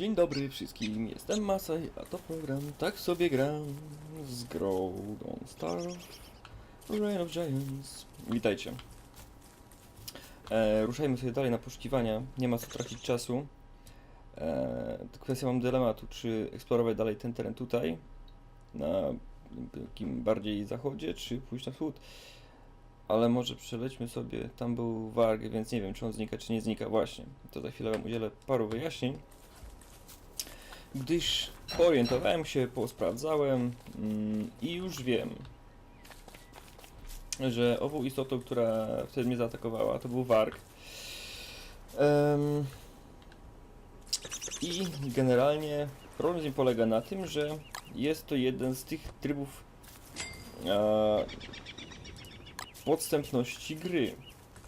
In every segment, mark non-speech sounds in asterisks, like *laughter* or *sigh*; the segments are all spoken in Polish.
Dzień dobry wszystkim, jestem Masaj, a to program Tak sobie gram z grą Don't Starve Reign of Giants. Witajcie. E, ruszajmy sobie dalej na poszukiwania, nie ma co tracić czasu. E, kwestia mam dylematu, czy eksplorować dalej ten teren tutaj, na takim bardziej zachodzie, czy pójść na wschód. Ale może przelećmy sobie, tam był warg, więc nie wiem, czy on znika, czy nie znika. Właśnie, to za chwilę wam udzielę paru wyjaśnień gdyż orientowałem się, posprawdzałem mm, i już wiem, że ową istotą, która wtedy mnie zaatakowała, to był warg. Em, I generalnie problem z nim polega na tym, że jest to jeden z tych trybów e, podstępności gry.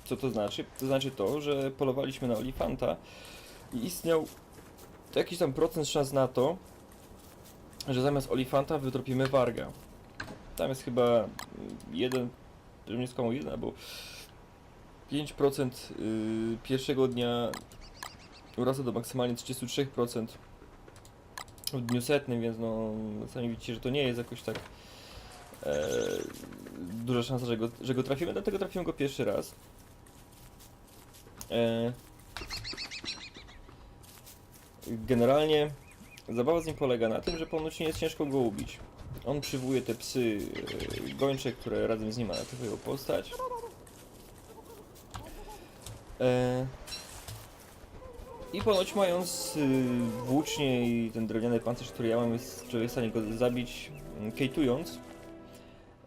Co to znaczy? To znaczy to, że polowaliśmy na olifanta i istniał jakiś tam procent szans na to, że zamiast olifanta wytropimy warga. Tam jest chyba jeden, nie skłamał, jeden albo 5% yy, pierwszego dnia urasta do maksymalnie 33% w dniu setnym, więc no sami widzicie, że to nie jest jakoś tak e, duża szansa, że go, że go trafimy, dlatego trafiłem go pierwszy raz. E, Generalnie zabawa z nim polega na tym, że ponoć nie jest ciężko go ubić. On przywołuje te psy e, gończe, które razem z nim atakują postać. E, I ponoć mając y, włócznie i ten drewniany pancerz, który ja mam, jest człowiek w stanie go zabić mm, kejtując.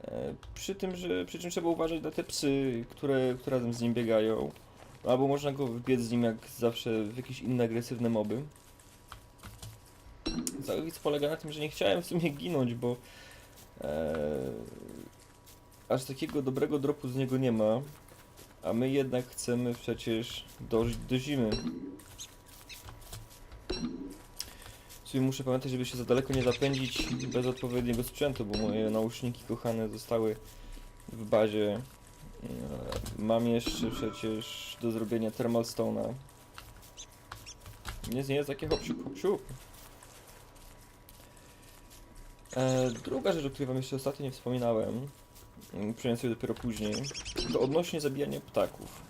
E, przy tym, że przy czym trzeba uważać na te psy, które, które razem z nim biegają. Albo można go wbiec z nim jak zawsze w jakieś inne agresywne moby. Załowiec polega na tym, że nie chciałem w sumie ginąć, bo e, aż takiego dobrego dropu z niego nie ma. A my jednak chcemy przecież dożyć do zimy. Muszę pamiętać, żeby się za daleko nie zapędzić bez odpowiedniego sprzętu, bo moje nauszniki kochane zostały w bazie. E, Mam jeszcze przecież do zrobienia Thermal Stone'a. Nie, nie takie hop siup, hop siup. E, druga rzecz, o której wam jeszcze ostatnio nie wspominałem, mm, sobie dopiero później, to odnośnie zabijania ptaków.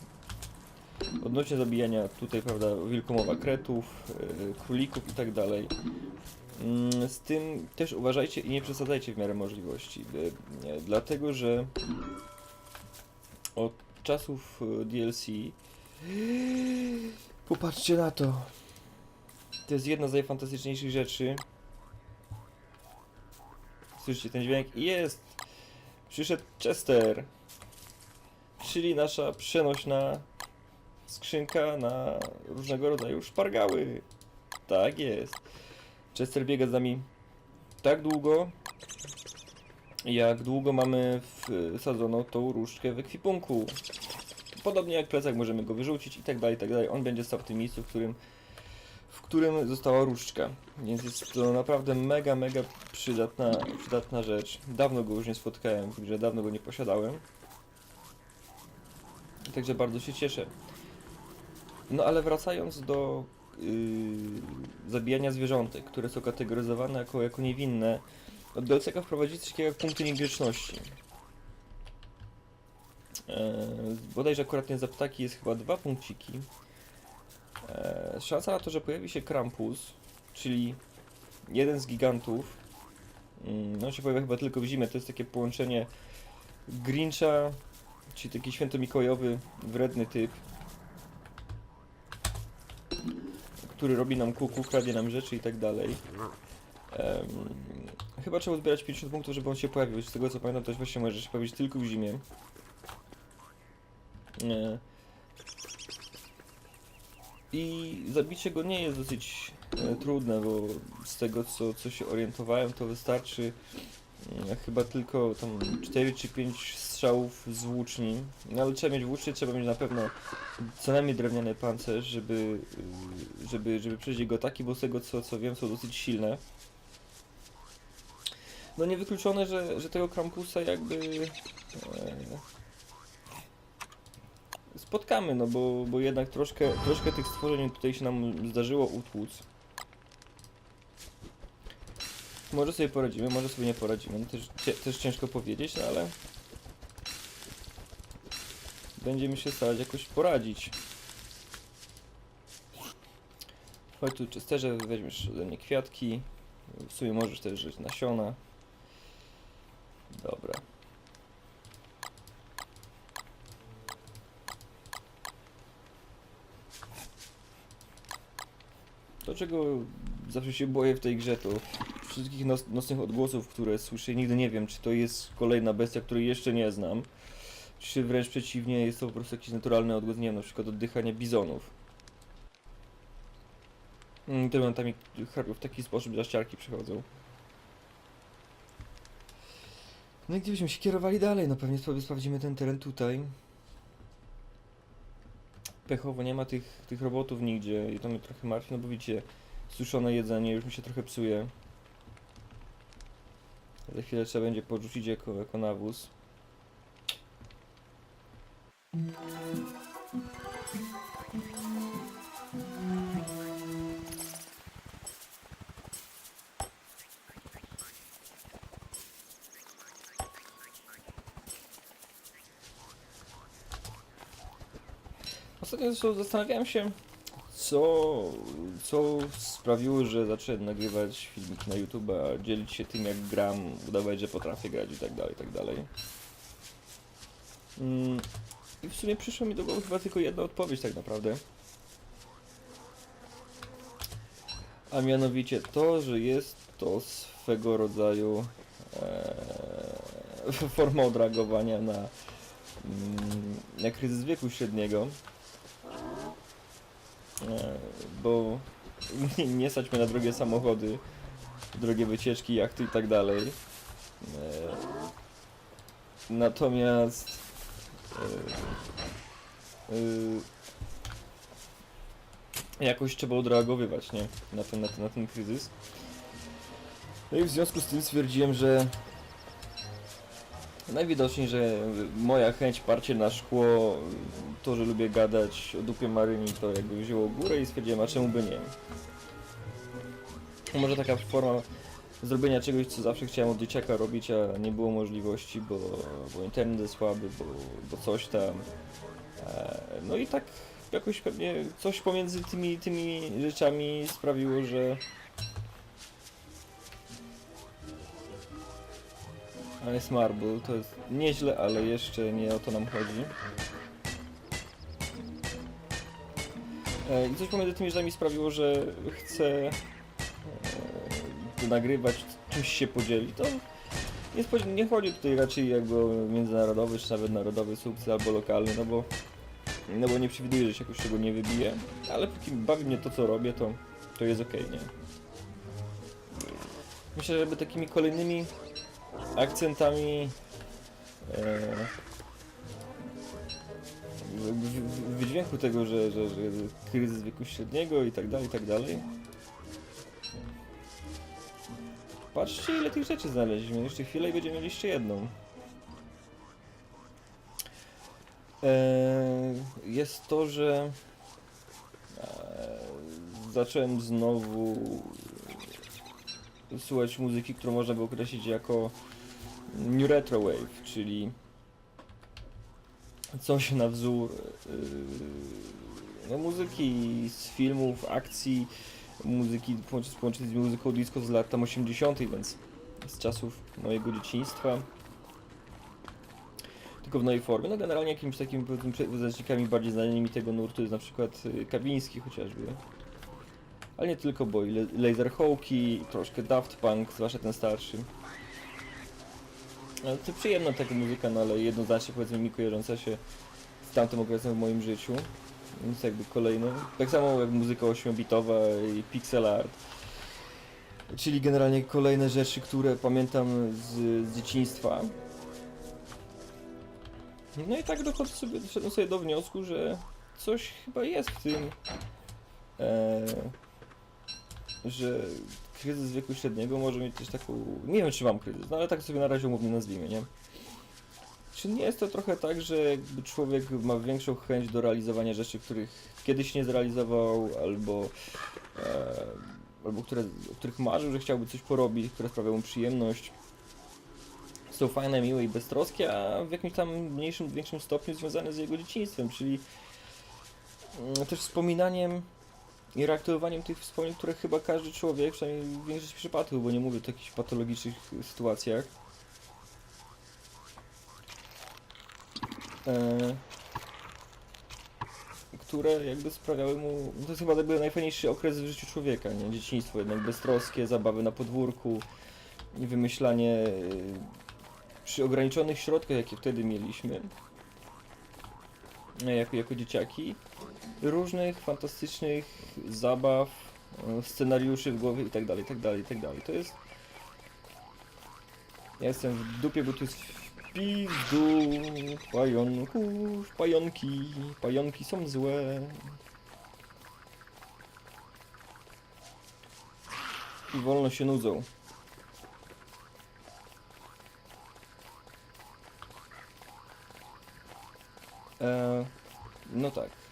Odnośnie zabijania tutaj, prawda, wilkomowa kretów, e, królików i tak dalej. Mm, Z tym też uważajcie i nie przesadzajcie w miarę możliwości, e, dlatego że od czasów e, DLC popatrzcie na to. To jest jedna z najfantastyczniejszych rzeczy. Słyszycie ten dźwięk? Jest! Przyszedł Chester. Czyli nasza przenośna skrzynka na różnego rodzaju szpargały. Tak jest. Chester biega z nami tak długo, jak długo mamy wsadzoną tą różdżkę w ekwipunku. Podobnie jak plecak możemy go wyrzucić i tak dalej, i tak dalej. On będzie stał w tym miejscu, w którym, w którym została różdżka. Więc jest to naprawdę mega, mega przydatna, przydatna rzecz. Dawno go już nie spotkałem, w grze dawno go nie posiadałem. Także bardzo się cieszę. No ale wracając do yy, zabijania zwierzątek, które są kategoryzowane jako, jako niewinne, od DLC wprowadzić coś takiego jak punkty niegrzeczności. Eee, bodajże akurat za ptaki jest chyba dwa punkciki. Eee, szansa na to, że pojawi się Krampus, czyli jeden z gigantów. No się pojawia chyba tylko w zimę. To jest takie połączenie Grincha, czyli taki świętomikołajowy, wredny typ, który robi nam kuku, kradnie nam rzeczy i tak dalej. Em, chyba trzeba zbierać 50 punktów, żeby on się pojawił. Z tego co pamiętam, to właśnie może się pojawić tylko w zimie. E, I zabicie go nie jest dosyć e, trudne, bo z tego co, co się orientowałem, to wystarczy Mm, Chyba tylko tam 4 czy 5 strzałów z włóczni. No ale trzeba mieć włócznie, trzeba mieć na pewno co najmniej drewniany pancerz, żeby, y, żeby, żeby przejść jego ataki, bo z tego co, co wiem są dosyć silne. No niewykluczone, że, że tego Krampusa jakby e, spotkamy, no bo, bo jednak troszkę, troszkę tych stworzeń tutaj się nam zdarzyło utłuc. Może sobie poradzimy, może sobie nie poradzimy, no też, też ciężko powiedzieć, no ale będziemy się starać jakoś poradzić. Chodź tu czysterze, weźmiesz ode mnie kwiatki, w sumie możesz też żyć nasiona. Dobra. To czego zawsze się boję w tej grze to wszystkich nocnych odgłosów, które słyszę, nigdy nie wiem czy to jest kolejna bestia, której jeszcze nie znam. Czy wręcz przeciwnie, jest to po prostu jakiś naturalny odgłos, nie wiem, na przykład oddychania bizonów. Mm, Te momentami w taki sposób, że ściarki przychodzą. No i gdzie byśmy się kierowali dalej? No pewnie sobie sprawdzimy ten teren tutaj. Pechowo nie ma tych, tych robotów nigdzie i to mnie trochę martwi, no bo widzicie, suszone jedzenie już mi się trochę psuje. Za chwilę trzeba będzie podrzucić jako, jako nawóz. Ostatnio zresztą zastanawiałem się, co, co sprawiło, że zacząłem nagrywać filmiki na YouTube, a dzielić się tym jak gram, udawać, że potrafię grać i tak dalej, i tak dalej. Mm, I w sumie przyszła mi do głowy chyba tylko jedna odpowiedź tak naprawdę. A mianowicie to, że jest to swego rodzaju e, *laughs* forma odreagowania na, mm, na kryzys wieku średniego. E, bo *laughs* nie, nie stać mnie na drogie samochody, drogie wycieczki, jachty i tak dalej. E, Natomiast e, jakoś trzeba odreagowywać, nie? Na ten, na ten, na ten kryzys. No i w związku z tym stwierdziłem, że najwidoczniej, że moja chęć parcie na szkło, to, że lubię gadać o dupie Maryni, to jakby wzięło górę i stwierdziłem, a czemu by nie? Może taka forma zrobienia czegoś, co zawsze chciałem od dzieciaka robić, a nie było możliwości, bo, bo internet jest słaby, bo, bo coś tam. E, No i tak jakoś pewnie coś pomiędzy tymi, tymi rzeczami sprawiło, że A jest Marble, to jest nieźle, ale jeszcze nie o to nam chodzi. E, I coś pomiędzy tymi rzeczami sprawiło, że chcę e, nagrywać, czymś się podzielić. To nie, nie chodzi tutaj raczej jakby o międzynarodowy, czy nawet narodowy sukces albo lokalny, no bo, no bo nie przewiduję, że się jakoś czego nie wybije, ale póki bawi mnie to, co robię, to, to jest okej, nie? Myślę, żeby takimi kolejnymi akcentami e, w- wydźwięku tego, że, że, że kryzys wieku średniego i tak dalej, i tak dalej. Patrzcie ile tych rzeczy znaleźliśmy, jeszcze chwilę i będziemy mieli jeszcze jedną. E, jest to, że e, zacząłem znowu słuchać muzyki, którą można by określić jako New Retro Wave, czyli coś na wzór yy, no, muzyki z filmów, akcji, muzyki połącz- połączone z muzyką disco z lat tam 80., więc z czasów mojego dzieciństwa. Tylko w nowej formie. No generalnie jakimiś takimi wyznacznikami bardziej znanymi tego nurtu jest na przykład y, Kawiński chociażby. Ale nie tylko, bo i Laserhawki, troszkę Daft Punk, zwłaszcza ten starszy. Ale to przyjemna taka muzyka, no ale jednoznacznie powiedzmy mi kojarząca się z tamtym okresem w moim życiu. Więc jakby kolejny. Tak samo jak muzyka 8-bitowa i pixel art. Czyli generalnie kolejne rzeczy, które pamiętam z, z dzieciństwa. No i tak dochodzę sobie, doszedłem sobie do wniosku, że coś chyba jest w tym, e, że kryzys wieku średniego może mieć też taką, nie wiem czy mam kryzys, no ale tak sobie na razie umownie nazwijmy, nie? Czy nie jest to trochę tak, że jakby człowiek ma większą chęć do realizowania rzeczy, których kiedyś nie zrealizował, albo, e, albo które, o których marzył, że chciałby coś porobić, które sprawiają mu przyjemność? Są fajne, miłe i beztroskie, a w jakimś tam mniejszym, większym stopniu związane z jego dzieciństwem, czyli mm, też wspominaniem i reaktywowaniem tych wspomnień, które chyba każdy człowiek, przynajmniej w większości przypadków, bo nie mówię o jakichś patologicznych sytuacjach, e, które jakby sprawiały mu, to jest chyba jakby najfajniejszy okres w życiu człowieka, nie? Dzieciństwo jednak beztroskie, zabawy na podwórku wymyślanie e, przy ograniczonych środkach, jakie wtedy mieliśmy, e, jako, jako dzieciaki, różnych fantastycznych zabaw, e, scenariuszy w głowie i tak dalej, i tak dalej, i tak dalej. To jest... Ja jestem w dupie, bo to jest pizdu pająków, pająki, pająki są złe. I wolno się nudzą. E, no tak.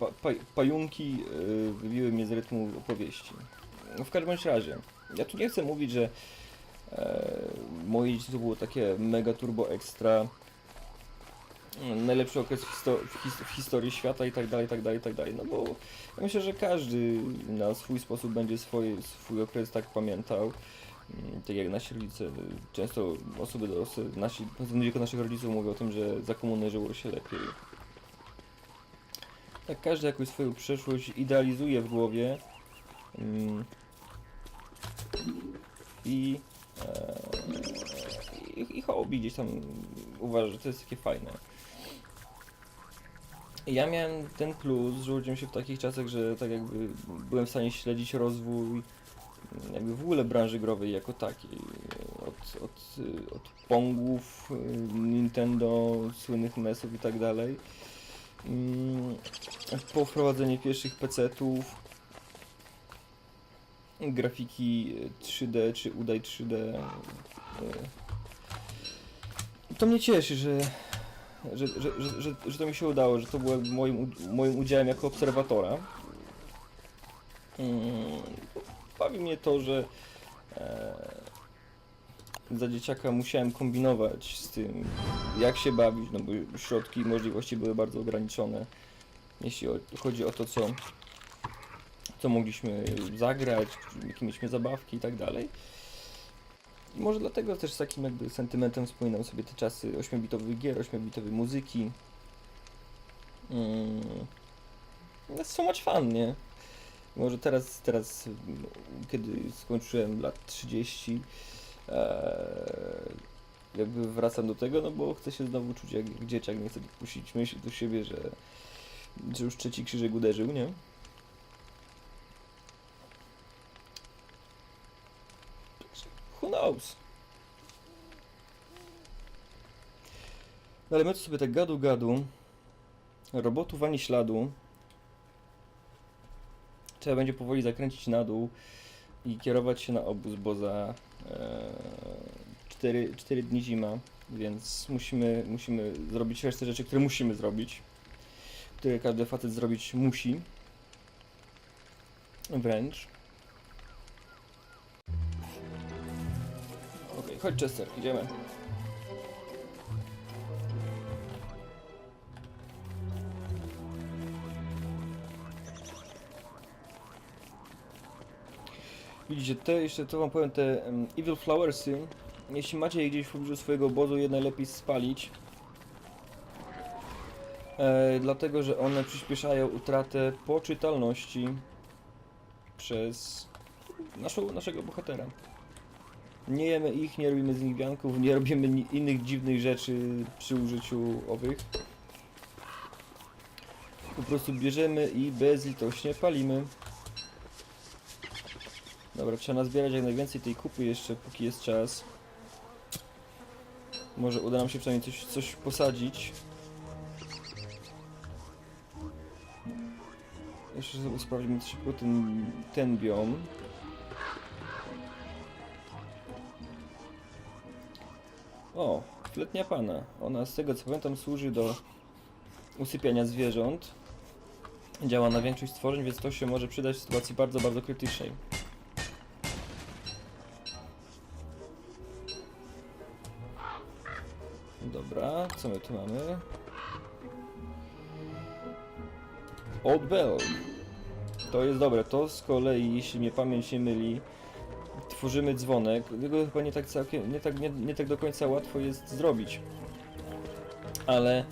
Pa, pa, pająki y, wybiły mnie z rytmu opowieści. No, w każdym razie, ja tu nie chcę mówić, że e, moje dzieciństwo było takie mega turbo ekstra. Najlepszy okres w, histo w, his w historii świata i tak dalej, tak dalej, tak dalej. No bo ja myślę, że każdy na swój sposób będzie swoje, swój okres tak pamiętał. Mm, Tak jak nasi rodzice, często osoby dorosłe, nasi, wieku naszych rodziców mówią o tym, że za komuny żyło się lepiej. Tak każdy jakąś swoją przeszłość idealizuje w głowie mm, i, e, i, i hobby gdzieś tam uważa, że to jest takie fajne. Ja miałem ten plus, że urodziłem się w takich czasach, że tak jakby byłem w stanie śledzić rozwój mm, jakby w ogóle branży growej jako takiej. Od, od, y, od Pongów, y, Nintendo, słynnych mesów i tak dalej. Mm, Po wprowadzenie pierwszych PC-ów, grafiki 3D czy udaj 3D. y, To mnie cieszy, że, że, że, że, że, to mi się udało, że to było moim, moim udziałem jako obserwatora. Mm, Bawi mnie to, że e, za dzieciaka musiałem kombinować z tym, jak się bawić, no bo środki i możliwości były bardzo ograniczone, jeśli chodzi o to, co, co mogliśmy zagrać, jakie mieliśmy zabawki i tak dalej. I może dlatego też z takim jakby sentymentem wspominam sobie te czasy 8-bitowych gier, 8-bitowej muzyki. Mm. That's so much fun, nie? Może teraz, teraz, kiedy skończyłem lat 30, Eee, jakby wracam do tego, no bo chcę się znowu czuć jak, jak dzieciak, nie chcę dopuścić myśli do siebie, że, że już trzeci krzyżyk uderzył, nie? Who knows? No ale my tu sobie tak gadu gadu, robotów ani śladu, trzeba będzie powoli zakręcić na dół i kierować się na obóz, bo za 4, 4 dni zima, więc musimy, musimy zrobić resztę rzeczy, które musimy zrobić, które każdy facet zrobić musi. Wręcz. Okej, chodź Chester, idziemy. Widzicie, te jeszcze to wam powiem, te em, Evil Flowersy, jeśli macie je gdzieś w pobliżu swojego obozu, je najlepiej spalić. E, dlatego, że one przyspieszają utratę poczytalności przez naszą, naszego bohatera. Nie jemy ich, nie robimy z nich wianków, nie robimy innych dziwnych rzeczy przy użyciu owych. Po prostu bierzemy i bezlitośnie palimy. Dobra, trzeba nazbierać jak najwięcej tej kupy jeszcze, póki jest czas. Może uda nam się przynajmniej coś, coś posadzić. Jeszcze sobie sprawdzimy szybko ten, ten biom. O, letnia pana. Ona z tego co pamiętam służy do usypiania zwierząt. Działa na większość stworzeń, więc to się może przydać w sytuacji bardzo, bardzo krytycznej. Dobra, co my tu mamy? Old Bell. To jest dobre. To z kolei, jeśli mnie pamięć nie myli, tworzymy dzwonek. Tego chyba nie tak całkiem, nie tak, nie, nie tak do końca łatwo jest zrobić. Ale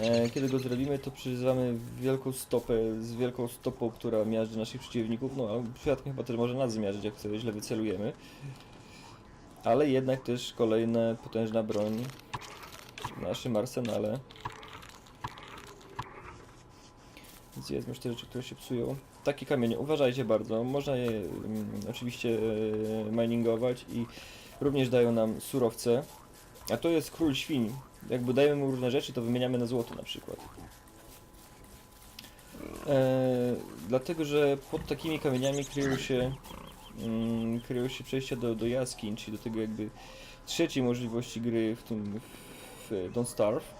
e, kiedy go zrobimy, to przyzywamy wielką stopę z wielką stopą, która miażdży naszych przeciwników. No, a przypadkiem chyba też może nas zmiażdżyć, jak sobie źle wycelujemy. Ale jednak też kolejna potężna broń w naszym arsenale. Zjedzmy już te rzeczy, które się psują. Takie kamienie, uważajcie bardzo. Można je mm, oczywiście e, miningować i również dają nam surowce. A to jest król świń. Jakby dajemy mu różne rzeczy, to wymieniamy na złoto na przykład. E, dlatego, że pod takimi kamieniami kryją się, mm, kryją się przejścia do, do jaskiń, czyli do tego jakby trzeciej możliwości gry w tym w Don't Starve.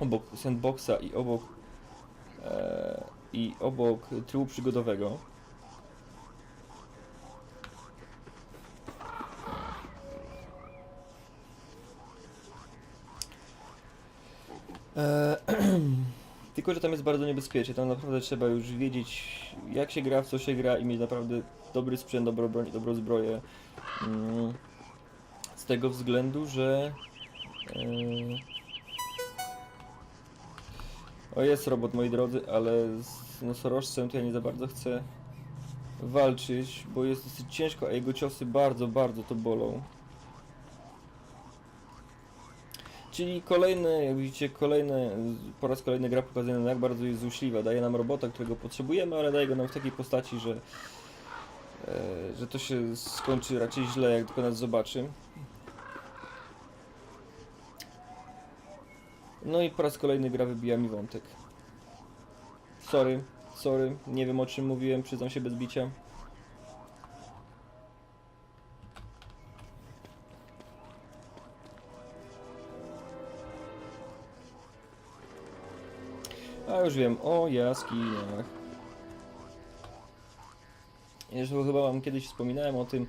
Obok sandboxa i obok e, i obok trybu przygodowego. E, *clears throat* Tylko, że tam jest bardzo niebezpiecznie. Tam naprawdę trzeba już wiedzieć, jak się gra, w co się gra i mieć naprawdę dobry sprzęt, dobrą broń, dobrą zbroję. Mm, Z tego względu, że. O jest robot, moi drodzy, ale z nosorożcem to ja nie za bardzo chcę walczyć, bo jest dosyć ciężko, a jego ciosy bardzo, bardzo to bolą. Czyli kolejne, jak widzicie, kolejne, po raz kolejny gra pokazuje nam jak bardzo jest złośliwa. Daje nam robota, którego potrzebujemy, ale daje go nam w takiej postaci, że, e, że to się skończy raczej źle, jak tylko nas zobaczy. No i po raz kolejny gra wybija mi wątek. Sorry, sorry, nie wiem o czym mówiłem, przyznam się bez bicia. A już wiem, o jaskiniach. Jeszcze chyba wam kiedyś wspominałem o tym,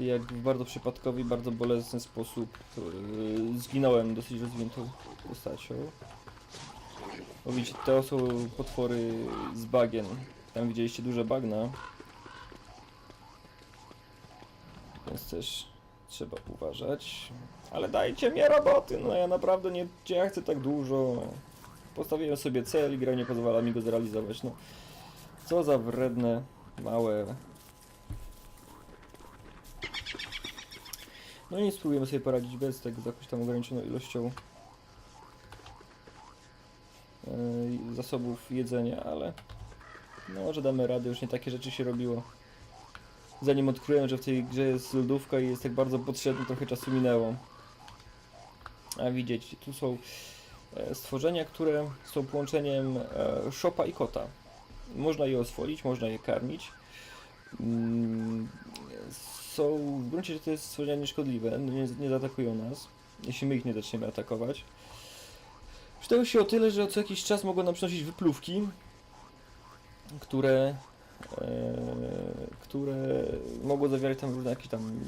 jak w bardzo przypadkowy i bardzo bolesny sposób yy, zginąłem dosyć rozwiniętą postacią. Bo widzicie, to są potwory z bagien. Tam widzieliście duże bagna. Więc też trzeba uważać. Ale dajcie mi roboty, no ja naprawdę nie, ja chcę tak dużo. Postawiłem sobie cel i gra nie pozwala mi go zrealizować, no. Co za wredne, małe... No i spróbujemy sobie poradzić bez tego z jakąś tam ograniczoną ilością yy, zasobów jedzenia, ale no może damy radę, już nie takie rzeczy się robiło. Zanim odkryłem, że w tej grze jest lodówka i jest tak bardzo potrzebny, trochę czasu minęło. A widzieć, tu są e, stworzenia, które są połączeniem e, szopa i kota. Można je oswoić, można je karmić. Są w gruncie rzeczy stworzenia nieszkodliwe, nie, nie zaatakują nas, jeśli my ich nie zaczniemy atakować. Przydały się o tyle, że co jakiś czas mogą nam przynosić wypluwki, które, e, które mogą zawierać tam różne jakieś tam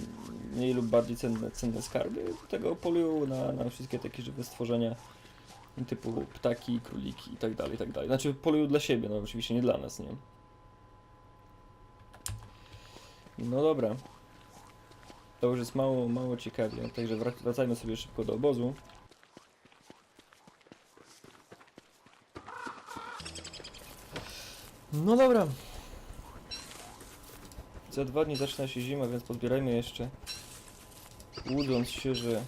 mniej lub bardziej cenne, cenne skarby. Tego polują na, na wszystkie takie żywe stworzenia typu ptaki, króliki i tak dalej, i tak. Znaczy polują dla siebie, no oczywiście nie dla nas, nie? No dobra. To już jest mało, mało ciekawie, także wrac- wracajmy sobie szybko do obozu. No dobra. Za dwa dni zaczyna się zima, więc pozbierajmy jeszcze. Łudząc się, że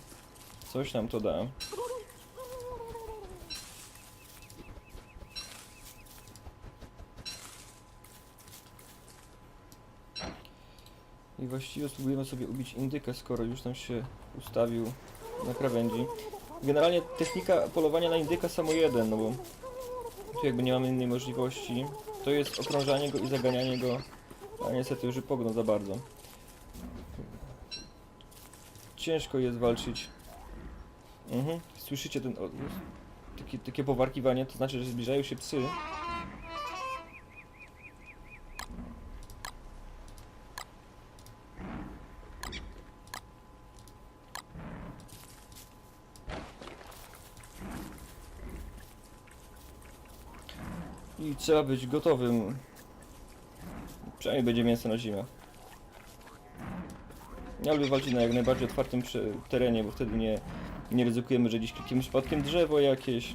coś nam to da. Właściwie spróbujemy sobie ubić indyka, skoro już tam się ustawił na krawędzi. Generalnie technika polowania na indyka samo jeden, no bo tu jakby nie mamy innej możliwości. To jest okrążanie go i zaganianie go, a niestety już pognął za bardzo. Ciężko jest walczyć. Mhm. Słyszycie ten, o, takie, takie powarkiwanie, to znaczy, że zbliżają się psy. I trzeba być gotowym. Przynajmniej będzie mięso na zimę. Ja lubię walczyć na jak najbardziej otwartym terenie, bo wtedy nie, nie ryzykujemy, że gdzieś klikniemy przypadkiem drzewo jakieś.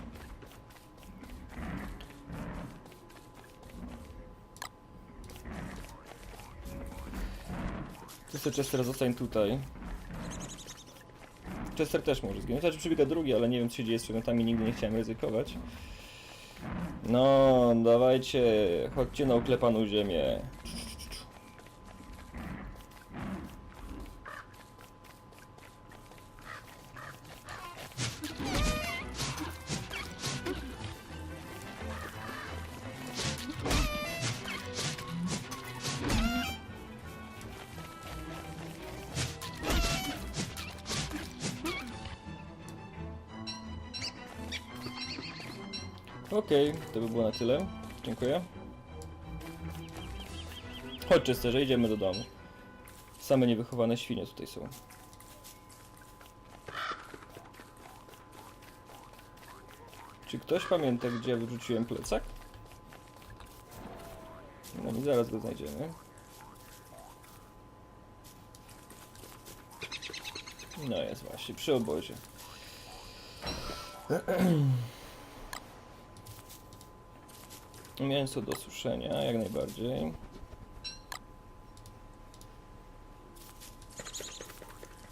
Ty sobie Chester zostań tutaj. Chester też może zginąć. Znaczy przybiega drugi, ale nie wiem co się dzieje z przedmiotami, nigdy nie chciałem ryzykować. No, dawajcie, chodźcie na uklepaną ziemię. Okej, to by było na tyle. Dziękuję. Chodź, Chesterze, idziemy do domu. Same niewychowane świnie tutaj są. Czy ktoś pamięta, gdzie wyrzuciłem plecak? No i zaraz go znajdziemy. No jest właśnie, przy obozie. *clears throat* Mięso do suszenia, jak najbardziej.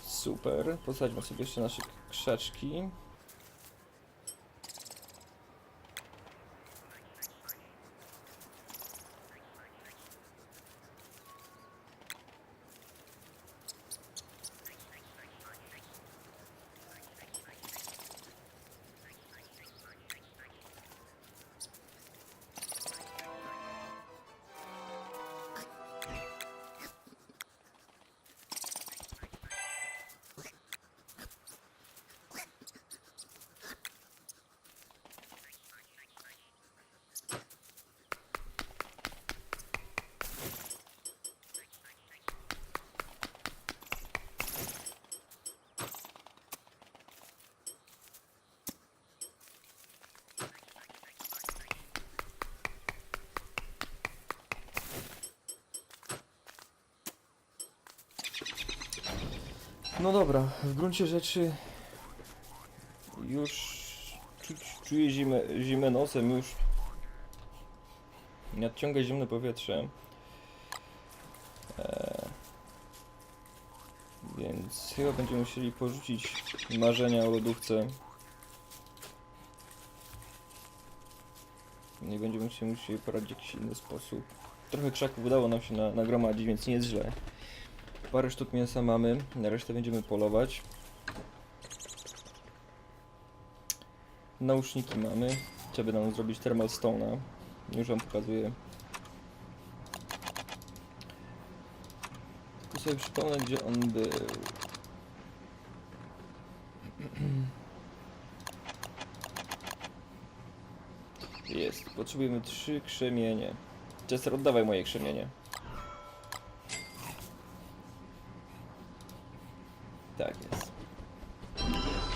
Super. Posadźmy sobie jeszcze nasze krzaczki. No dobra, w gruncie rzeczy już czuję zimę, zimę nosem, już nadciąga zimne powietrze. Eee, więc chyba będziemy musieli porzucić marzenia o lodówce. Nie będziemy się musieli poradzić w jakiś inny sposób. Trochę krzaków udało nam się na, nagromadzić, więc nie jest źle. Parę sztuk mięsa mamy, na resztę będziemy polować. Nauszniki mamy. Trzeba nam zrobić thermal stone'a. Już wam pokazuję. Tylko sobie przypomnę, gdzie on był. Jest. Potrzebujemy trzy krzemienie. Chester, oddawaj moje krzemienie. Tak jest.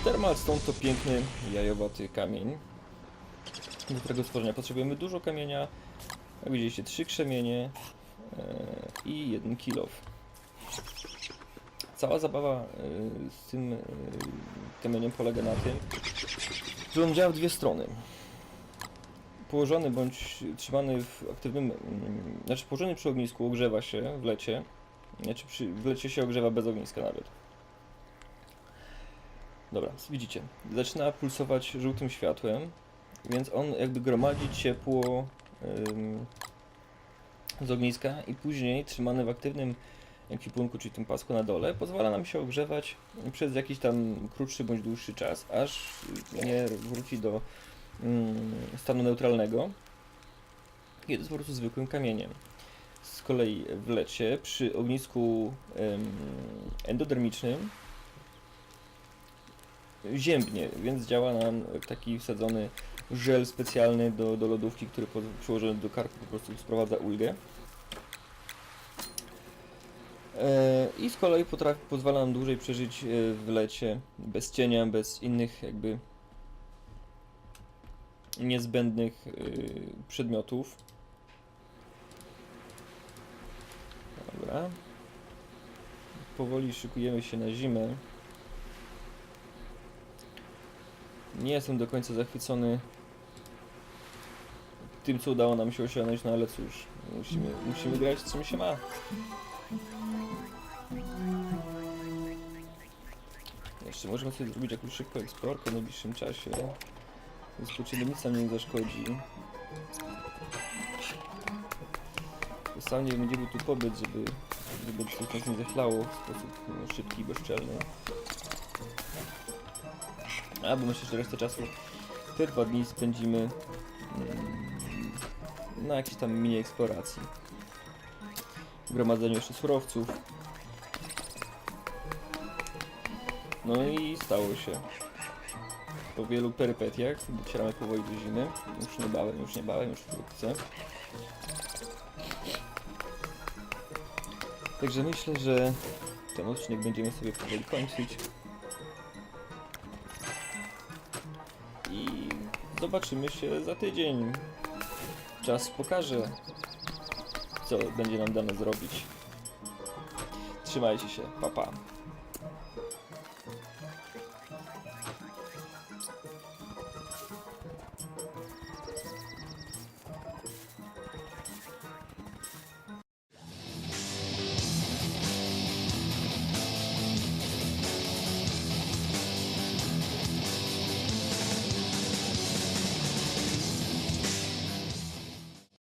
Thermal stone to piękny, jajowaty kamień. Do którego stworzenia potrzebujemy dużo kamienia. Jak widzieliście, trzy krzemienie e, i jeden kilof. Cała zabawa e, z tym e, kamieniem polega na tym, że on działa w dwie strony. Położony bądź trzymany w aktywnym, mm, znaczy położony przy ognisku ogrzewa się w lecie. Znaczy przy, w lecie się ogrzewa bez ogniska nawet. Dobra, widzicie, zaczyna pulsować żółtym światłem, więc on jakby gromadzi ciepło ym, z ogniska i później trzymany w aktywnym ekwipunku, czyli tym pasku na dole, pozwala nam się ogrzewać przez jakiś tam krótszy bądź dłuższy czas, aż nie wróci do mm, stanu neutralnego. Jest po prostu zwykłym kamieniem. Z kolei w lecie przy ognisku em, endodermicznym ziębnie, więc działa nam taki wsadzony żel specjalny do, do lodówki, który przyłożony do karku po prostu sprowadza ulgę. E, I z kolei potrafi, pozwala nam dłużej przeżyć e, w lecie, bez cienia, bez innych jakby niezbędnych y, przedmiotów. Dobra. Powoli szykujemy się na zimę. Nie jestem do końca zachwycony tym, co udało nam się osiągnąć, no ale cóż, musimy, musimy grać, co się ma. Jeszcze możemy sobie zrobić jakąś szybką eksplorkę w najbliższym czasie. Wyskoczymy, nic nam nie zaszkodzi. Sam nie gdzie był tu pobyt, żeby, żeby coś nas nie zachlało w sposób no, szybki i bezczelny. A, bo myślę, że resztę czasu te dwa dni spędzimy mm, na jakiejś tam mini eksploracji. Gromadzeniu jeszcze surowców. No i stało się. Po wielu perypetiach docieramy powoli do zimy. Już niebawem, już niebawem, już wkrótce. Także myślę, że ten odcinek będziemy sobie powoli kończyć. Zobaczymy się za tydzień. Czas pokaże, co będzie nam dane zrobić. Trzymajcie się, pa pa.